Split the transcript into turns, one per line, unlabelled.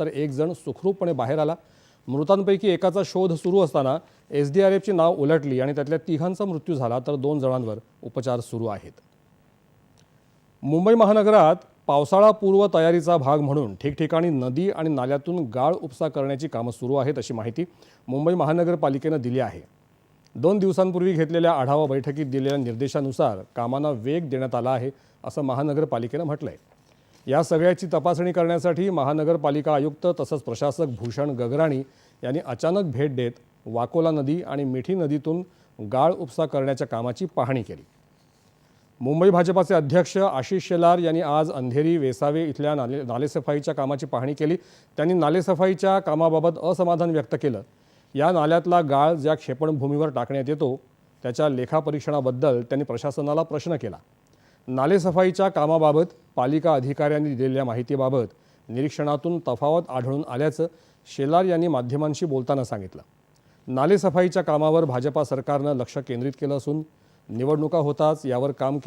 तर एक जण सुखरूपपणे बाहेर आला. मृतांपैकी एकाचा शोध सुरू असताना एस डी आर एफची नाव उलटली आणि त्यातल्या तिघांचा मृत्यू झाला तर दोन जणांवर उपचार सुरू आहेत. मुंबई महानगरात पावसाळा पूर्व तयारीचा भाग म्हणून ठिकठिकाणी नदी आणि नाल्यातून गाळ उपसा करण्याची कामं सुरू आहेत अशी माहिती मुंबई महानगरपालिकेनं दिली आहे. दोन दिवसांपूर्वी घेतलेल्या आढावा बैठकीत दिलेल्या निर्देशानुसार कामांना वेग देण्यात आला आहे असं महानगरपालिकेनं म्हटलं आहे या सगळ्याची तपासणी करण्यासाठी महानगरपालिका आयुक्त तसंच प्रशासक भूषण गगराणी यांनी अचानक भेट देत वाकोला नदी आणि मिठी नदीतून गाळ उपसा करण्याच्या कामाची पाहणी केली. मुंबई भाजपाचे अध्यक्ष आशिष शेलार यांनी आज अंधेरी वेसावे इथल्या नाले नालेसफाईच्या कामाची पाहणी केली. त्यांनी नालेसफाईच्या कामाबाबत असमाधान व्यक्त केलं. या नाल्यातला गाळ ज्या क्षेपणभूमीवर टाकण्यात येतो त्याच्या लेखापरीक्षणाबद्दल त्यांनी प्रशासनाला प्रश्न केला. नालेसफाईच्या कामाबाबत पालिका अधिकाऱ्यांनी दिलेल्या माहितीबाबत निरीक्षणातून तफावत आढळून आल्याचं शेलार यांनी माध्यमांशी बोलताना सांगितलं. नालेसफाईच्या कामावर भाजपा सरकारनं लक्ष केंद्रित केलं असून निवडणुका होताच यावर काम केलं